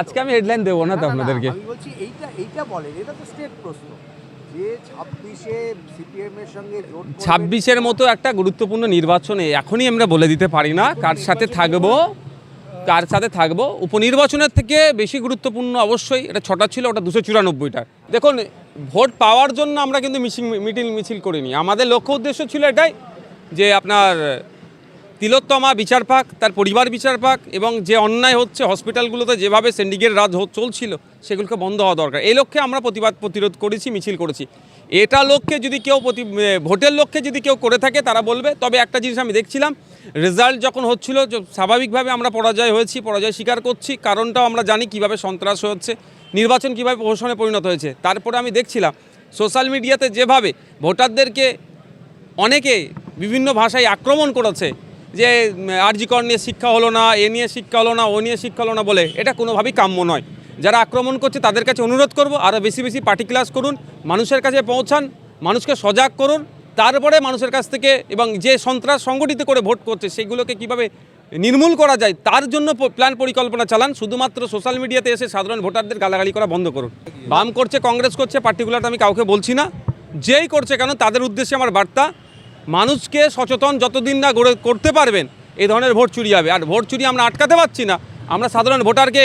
আজকে আমি হেডলাইন দেবো না তো আপনাদেরকে? আমি বলছি এইটা এইটা বলেন এটা তো স্টেট প্রশ্ন। ছাব্বিশের মতো একটা গুরুত্বপূর্ণ নির্বাচনে এখনই আমরা বলে দিতে পারি না কার সাথে থাকব কার সাথে থাকব। উপনির্বাচনের থেকে বেশি গুরুত্বপূর্ণ অবশ্যই এটা ছটা ছিল ওটা দুশো চুরানব্বইটা। দেখুন ভোট পাওয়ার জন্য আমরা কিন্তু মিছিল মিটিং মিছিল করিনি। আমাদের লক্ষ্য উদ্দেশ্য ছিল এটাই যে আপনার তিলোত্তমা বিচার পাক, তার পরিবার বিচার পাক এবং যে অন্যায় হচ্ছে হসপিটালগুলোতে যেভাবে সিন্ডিকেট রাজ চলছিল, সেগুলোকে বন্ধ হওয়া দরকার। এই লক্ষ্যে আমরা প্রতিবাদ প্রতিরোধ করেছি, মিছিল করেছি। এটা লক্ষ্যে যদি কেউ প্রতি ভোটের লক্ষ্যে যদি কেউ করে থাকে, তারা বলবে। তবে একটা জিনিস আমি দেখছিলাম রেজাল্ট যখন হচ্ছিল স্বাভাবিকভাবে আমরা পরাজয় হয়েছি, পরাজয় স্বীকার করছি। কারণটাও আমরা জানি কীভাবে সন্ত্রাস হচ্ছে, নির্বাচন কীভাবে প্রহসনে পরিণত হয়েছে। তারপরে আমি দেখছিলাম সোশ্যাল মিডিয়াতে যেভাবে ভোটারদেরকে অনেকে বিভিন্ন ভাষায় আক্রমণ করেছে যে আরজিকর নিয়ে শিক্ষা হলো না, এ নিয়ে শিক্ষা হলো না, ও নিয়ে শিক্ষা হলো না বলে, এটা কোনোভাবেই কাম্য নয়। যারা আক্রমণ করছে তাদের কাছে অনুরোধ করব, আরও বেশি বেশি পার্টি ক্লাস করুন, মানুষের কাছে পৌঁছান, মানুষকে সজাগ করুন, তারপরে মানুষের কাছ থেকে এবং যে সন্ত্রাস সংগঠিত করে ভোট করছে সেগুলোকে কীভাবে নির্মূল করা যায়, তার জন্য প্ল্যান পরিকল্পনা চালান, শুধুমাত্র সোশ্যাল মিডিয়াতে এসে সাধারণ ভোটারদের গালাগালি করা বন্ধ করুন। বাম করছে, কংগ্রেস করছে পার্টিকুলার আমি কাউকে বলছি না, যেই করছে কেন, তাদের উদ্দেশ্যে আমার বার্তা মানুষকে সচেতন যতদিন না গড়ে করতে পারবেন এই ধরনের ভোট চুরি হবে। আর ভোট চুরি আমরা আটকাতে পারছি না। আমরা সাধারণ ভোটারকে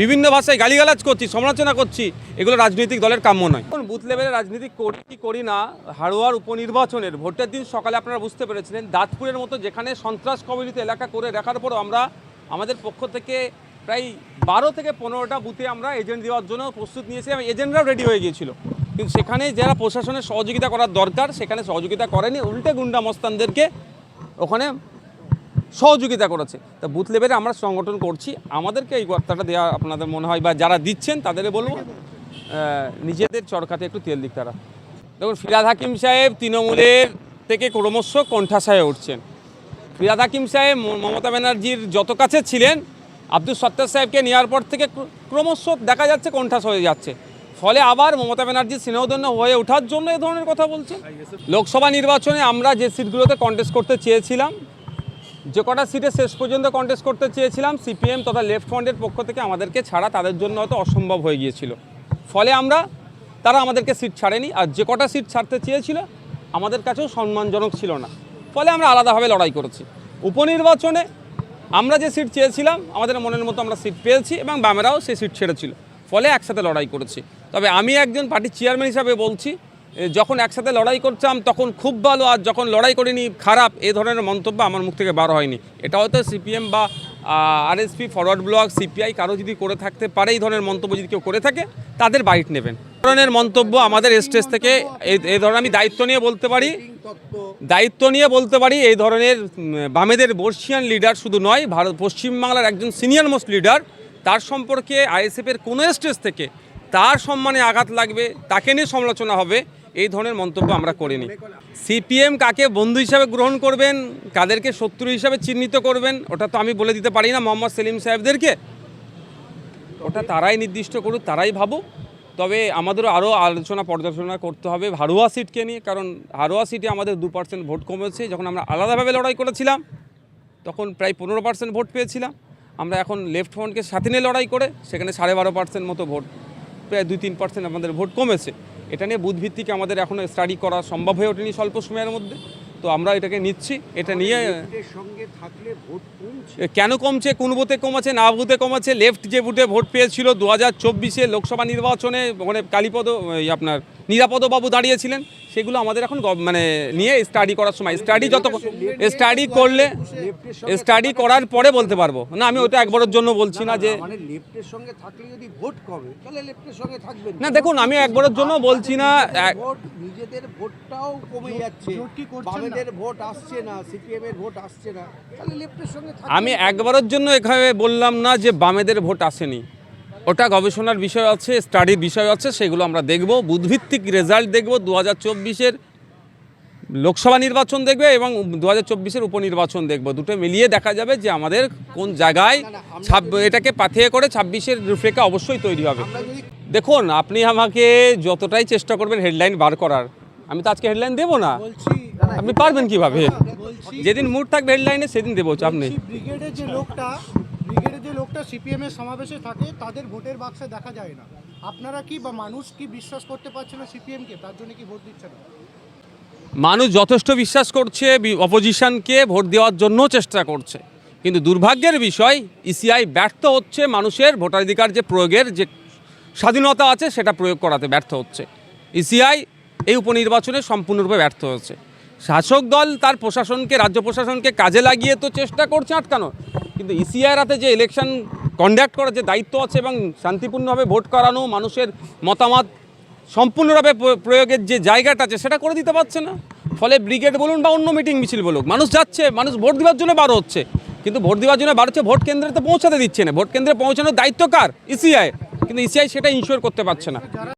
বিভিন্ন ভাষায় গালিগালাজ করছি, সমালোচনা করছি। এগুলো রাজনৈতিক দলের কাম্য নয়। এখন বুথ লেভেলে রাজনীতি করি কি করি না, হাড়োয়ার উপনির্বাচনের ভোটের দিন সকালে আপনারা বুঝতে পেরেছিলেন, দাঁতপুরের মতো যেখানে সন্ত্রাস কবলিত এলাকা করে রাখার পরও আমরা আমাদের পক্ষ থেকে প্রায় বারো থেকে পনেরোটা বুথে আমরা এজেন্ট দেওয়ার জন্য প্রস্তুত নিয়েছিলাম এজেন্টরাও রেডি হয়ে গিয়েছিল। কিন্তু সেখানে যারা প্রশাসনের সহযোগিতা করার দরকার, সেখানে সহযোগিতা করেনি, উল্টে গুন্ডা মস্তানদেরকে ওখানে সহযোগিতা করেছে। তা বুথ লেভেলে আমরা সংগঠন করছি, আমাদেরকে এই বার্তাটা দেওয়া আপনাদের মনে হয় বা যারা দিচ্ছেন তাদের বলব নিজেদের চরকাতে একটু তেল দিক তারা। দেখুন, ফিরাদ হাকিম সাহেব তৃণমূলের থেকে ক্রমশ কণ্ঠাসায় উঠছেন। ফিরাদ হাকিম সাহেব মমতা ব্যানার্জির যত কাছে ছিলেন আব্দুল সত্তার সাহেবকে নেওয়ার পর থেকে ক্রমশ দেখা যাচ্ছে কণ্ঠাস হয়ে যাচ্ছে। ফলে আবার মমতা ব্যানার্জির স্নেহধন্য হয়ে ওঠার জন্য এ ধরনের কথা বলছে। লোকসভা নির্বাচনে আমরা যে সিটগুলোতে কন্টেস্ট করতে চেয়েছিলাম, যে কটা সিটে শেষ পর্যন্ত কন্টেস্ট করতে চেয়েছিলাম সিপিএম তথা লেফট ফ্রন্টের পক্ষ থেকে আমাদেরকে ছাড়া তাদের জন্য হয়তো অসম্ভব হয়ে গিয়েছিল। ফলে আমরা, তারা আমাদেরকে সিট ছাড়েনি, আর যে কটা সিট ছাড়তে চেয়েছিল, আমাদের কাছেও সম্মানজনক ছিল না। ফলে আমরা আলাদাভাবে লড়াই করেছি। উপনির্বাচনে আমরা যে সিট চেয়েছিলাম, আমাদের মনের মতো আমরা সিট পেয়েছি এবং বামেরাও সেই সিট ছেড়েছিল। ফলে একসাথে লড়াই করেছি। তবে আমি একজন পার্টির চেয়ারম্যান হিসাবে বলছি যখন একসাথে লড়াই করতাম তখন খুব ভালো, আর যখন লড়াই করিনি, খারাপ, এ ধরনের মন্তব্য আমার মুখ থেকে বার হয়নি। এটা হয়তো সিপিএম বা আরএসপি ফরওয়ার্ড ব্লক সিপিআই কারও যদি করে থাকতে পারে, এই ধরনের মন্তব্য যদি কেউ করে থাকে, তাদের বাইট নেবেন। ধরনের মন্তব্য আমাদের স্টেজ থেকে এই ধরনের আমি দায়িত্ব নিয়ে বলতে পারি, দায়িত্ব নিয়ে বলতে পারি, এই ধরনের বামেদের বর্ষিয়ান লিডার শুধু নয়, ভারত, পশ্চিমবাংলার একজন সিনিয়র মোস্ট লিডার তার সম্পর্কে আইএসএফের কোনো স্টেজ থেকে তার সম্মানে আঘাত লাগবে, তাকে নিয়ে সমালোচনা হবে, এই ধরনের মন্তব্য আমরা করিনি। সিপিএম কাকে বন্ধু হিসাবে গ্রহণ করবেন, কাদেরকে শত্রু হিসাবে চিহ্নিত করবেন, ওটা তো আমি বলে দিতে পারি না মোহাম্মদ সেলিম সাহেবদেরকে। ওটা তারাই নির্দিষ্ট করুক, তারাই ভাবুক। তবে আমাদেরও আরও আলোচনা পর্যালোচনা করতে হবে হারোয়া সিটকে নিয়ে, কারণ হারোয়া সিটে আমাদের দু পার্সেন্ট ভোট কমেছে। যখন আমরা আলাদাভাবে লড়াই করেছিলাম, তখন প্রায় পনেরো পার্সেন্ট ভোট পেয়েছিলাম। আমরা এখন লেফট ফ্রন্টকে সাথে নিয়ে লড়াই করে, সেখানে সাড়ে বারো পার্সেন্ট মতো ভোট প্রায় দুই তিন পার্সেন্ট আমাদের ভোট কমেছে। এটা নিয়ে বুধভিত্তিক আমাদের এখনও স্টাডি করা সম্ভব হয়ে ওঠেনি স্বল্প সময়ের মধ্যে। তো আমরা এটাকে নিচ্ছি এটা নিয়ে সঙ্গে থাকলে ভোট কমছে? কেন কমছে? কোন বুথে কমেছে? না বুথে কমেছে? লেফট যে বুথে ভোট পেয়েছিল দু হাজার চব্বিশে লোকসভা নির্বাচনে মানে কালীপদ আপনার নিরাপদবাবু দাঁড়িয়েছিলেন। সেগুলো আমাদের এখন মানে নিয়ে স্টাডি করার সময়। স্টাডি যত স্টাডি করলে স্টাডি করার পরে বলতে পারব। না আমি ওটা একবারের জন্য বলছি না যে মানে সঙ্গে থাকলে যদি ভোট কমে তাহলে সঙ্গে থাকবেন। না দেখুন আমি একবারের জন্য বলছি না নিজেদের ভোটটাও কমে যাচ্ছে। ভোট আসছে না সিপিএম এর ভোট আসছে না। তাহলে লেফটের সঙ্গে আমি একবারের জন্য এখানে বললাম না যে বামেদের ভোট আসেনি। ওটা গবেষণার বিষয় আছে স্টাডির বিষয় আছে সেগুলো আমরা দেখব। বুধভিত্তিক রেজাল্ট দেখব দু হাজার চব্বিশের লোকসভা নির্বাচন দেখবে এবং দু হাজার চব্বিশের উপনির্বাচন দেখব। দুটো মিলিয়ে দেখা যাবে যে আমাদের কোন জায়গায় এটাকে পাথিয়ে করে ছাব্বিশের রূপরেখা অবশ্যই তৈরি হবে। দেখুন আপনি আমাকে যতটাই চেষ্টা করবেন হেডলাইন বার করার আমি তো আজকে হেডলাইন দেবো না। আপনি পারবেন কীভাবে? যেদিন মুড থাকবে হেডলাইনে সেদিন দেবো চাপ নেই। ব্রিগেডের যে লোকটা ব্রিগেডের যে লোকটা সিপিএম এর সমাবেশে থাকে, তাদের ভোটের বাক্সে দেখা যায় না। আপনারা কি বা মানুষ কি বিশ্বাস করতে পারছে না সিপিএম কে? তার জন্য কি ভোট দিচ্ছে না? মানুষ যথেষ্ট বিশ্বাস করছে অপোজিশনকে ভোট দেওয়ার জন্য চেষ্টা করছে। কিন্তু দুর্ভাগ্যের বিষয় ইসিআই ব্যর্থ হচ্ছে, মানুষের ভোটাধিকার যে প্রয়োগের যে স্বাধীনতা আছে, সেটা প্রয়োগ করাতে ব্যর্থ হচ্ছে। ইসিআই এই উপনির্বাচনে সম্পূর্ণরূপে ব্যর্থ হয়েছে। শাসক দল তার প্রশাসনকে, রাজ্য প্রশাসনকে কাজে লাগিয়ে তো চেষ্টা করছে আটকানো কিন্তু ইসিআইয়ের হাতে যে ইলেকশন কন্ডাক্ট করার যে দায়িত্ব আছে এবং শান্তিপূর্ণভাবে ভোট করানো, মানুষের মতামত সম্পূর্ণভাবে প্র- প্রয়োগের যে জায়গাটা আছে, সেটা করে দিতে পারছে না। ফলে ব্রিগেড বলুন বা অন্য মিটিং মিছিল বলুক, মানুষ যাচ্ছে, মানুষ ভোট দেওয়ার জন্য বারো হচ্ছে। কিন্তু ভোট দেওয়ার জন্য বারো হচ্ছে, ভোট কেন্দ্রে তো পৌঁছাতে দিচ্ছে না। ভোট কেন্দ্রে পৌঁছানোর দায়িত্ব কার? ইসিআই কিন্তু ইসিআই সেটা ইনশিওর করতে পারছে না।